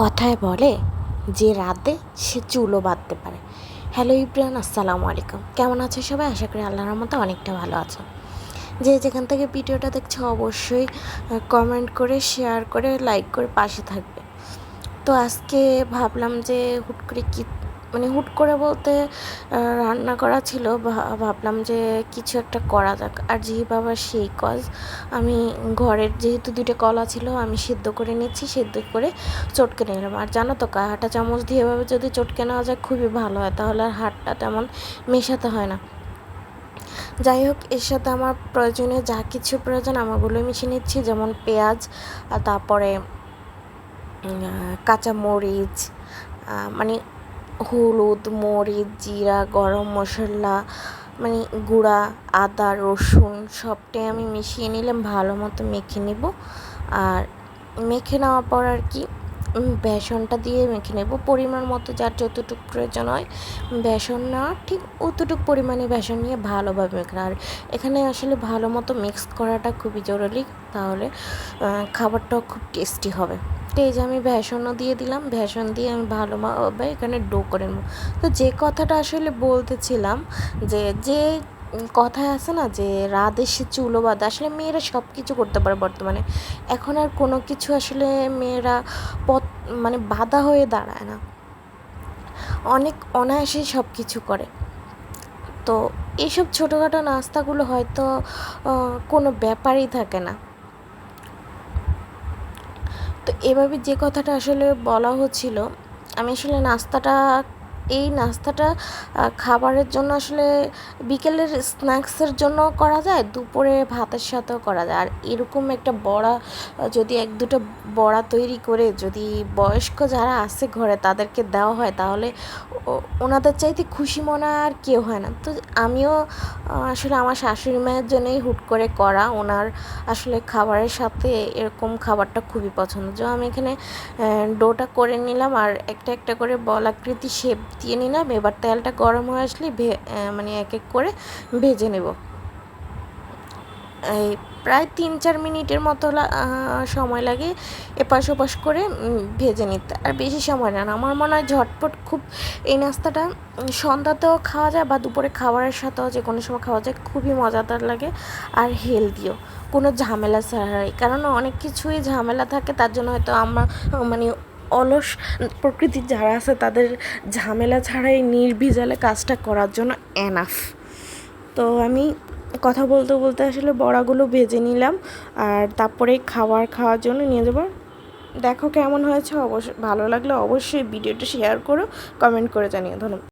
কথায় বলে যে রাতে সে চুলও বাঁধতে পারে। হ্যালো ইব্রান, আসসালামু আলাইকুম। কেমন আছো সবাই? আশা করি আল্লাহর রহমতে অনেকটা ভালো আছো। যে যেখান থেকে ভিডিওটা দেখছ অবশ্যই কমেন্ট করে শেয়ার করে লাইক করে পাশে থাকবে। তো আজকে ভাবলাম যে হুট করে কি মানে হুট করে বলতে রান্না করা ছিল ভাবলাম যে কিছু একটা করা যাক। আর জি বাবা সেই কজ আমি ঘরের যেহেতু দুটো কলা ছিল আমি সিদ্ধ করে নিচ্ছি, সিদ্ধ করে চটকে নিলাম। আর জানো তো হাঁটা চামচ দিয়ে এভাবে যদি চটকে নেওয়া যায় খুবই ভালো হয়, তাহলে আর হাটটা তেমন মেশাতে হয় না। যাই হোক, এর সাথে আমার প্রয়োজনে যা কিছু প্রয়োজন, আমাগুলো মিশিয়ে নিচ্ছি, যেমন পেঁয়াজ তারপরে কাঁচা মরিচ মানে হলুদ, মরিচ, জিরা, গরম মশলা মানে গুঁড়া, আদা, রসুন সবটাই আমি মিশিয়ে নিলাম, ভালো মতো মেখে নেব। আর মেখে নেওয়ার পর আর কি বেসনটা দিয়ে মেখে নেব। পরিমাণ মতো যার যতটুকু প্রয়োজন হয়, বেসন নেওয়া ঠিক অতটুকু পরিমাণে বেসন নিয়ে ভালোভাবে মেখে আর এখানে আসলে ভালো মতো মিক্স করাটা খুবই জরুরি, তাহলে খাবারটাও খুব টেস্টি হবে। তো এই যে আমি ভ্যাসনও দিয়ে দিলাম, ভ্যাসন দিয়ে আমি ভালোভাবে এখানে ডো করে নেব। তো যে কথাটা আসলে বলতেছিলাম যে যে কথায় আছে না যে রাত এসে চুলো বাঁধা, আসলে মেয়েরা সব কিছু করতে পারে বর্তমানে। এখন আর কোনো কিছু আসলে মেয়েরা পথ মানে বাধা হয়ে দাঁড়ায় না। অনেক অনায়াসেই সব কিছু করে। তো এইসব ছোটোখাটো নাস্তাগুলো হয়তো কোনো ব্যাপারই থাকে না। তো এভাবে যে কথাটা আসলে বলা হচ্ছিল আমি আসলে নাস্তাটা এই নাস্তাটা খাবারের জন্য আসলে বিকেলের স্ন্যাক্সের জন্য করা যায়, দুপুরে ভাতের সাথেও করা যায়। আর এরকম একটা বড়া যদি এক দুটো বড়া তৈরি করে যদি বয়স্ক যারা আছে ঘরে তাদেরকে দেওয়া হয়, তাহলে ওনাদের চাইতে খুশি মনে আর কেউ হয় না। তো আমিও আসলে আমার শাশুড়ি মায়ের জন্যই হুট করে করা। ওনার আসলে খাবারের সাথে এরকম খাবারটা খুবই পছন্দ। যে আমি এখানে ডোটা করে নিলাম আর একটা একটা করে বলাকৃতি শেপ দিয়ে নিলাম। এবার তেলটা গরম হয়ে আসলে মানে এক এক করে ভেজে নেব। এই প্রায় তিন চার মিনিটের মতো সময় লাগে এপাশ ওপাশ করে ভেজে নিতে। আর বেশি সময় না। আমার মনে হয় ঝটপট খুব এই নাস্তাটা সন্ধ্যাতেও খাওয়া যায় বা দুপুরে খাবারের সাথেও যে কোনো সময় খাওয়া যায়, খুবই মজাদার লাগে আর হেলদিও। কোনো ঝামেলা ছাড়াই। কারণ অনেক কিছুই ঝামেলা থাকে, তার জন্য হয়তো আমরা মানে অলস প্রকৃতির যারা আছে, তাদের ঝামেলা ছাড়াই নির্ভিজালে কাজটা করার জন্য এনাফ তো আমি কথা বলতে বলতে আসলে বড়াগুলো ভেজে নিলাম, আর তারপরে খাবার খাওয়ার জন্য নিয়ে যাব। দেখো কেমন হয়েছে, অবশ্যই ভালো লাগলে অবশ্যই ভিডিওটা শেয়ার করো কমেন্ট করে জানিয়ে ধন্যবাদ।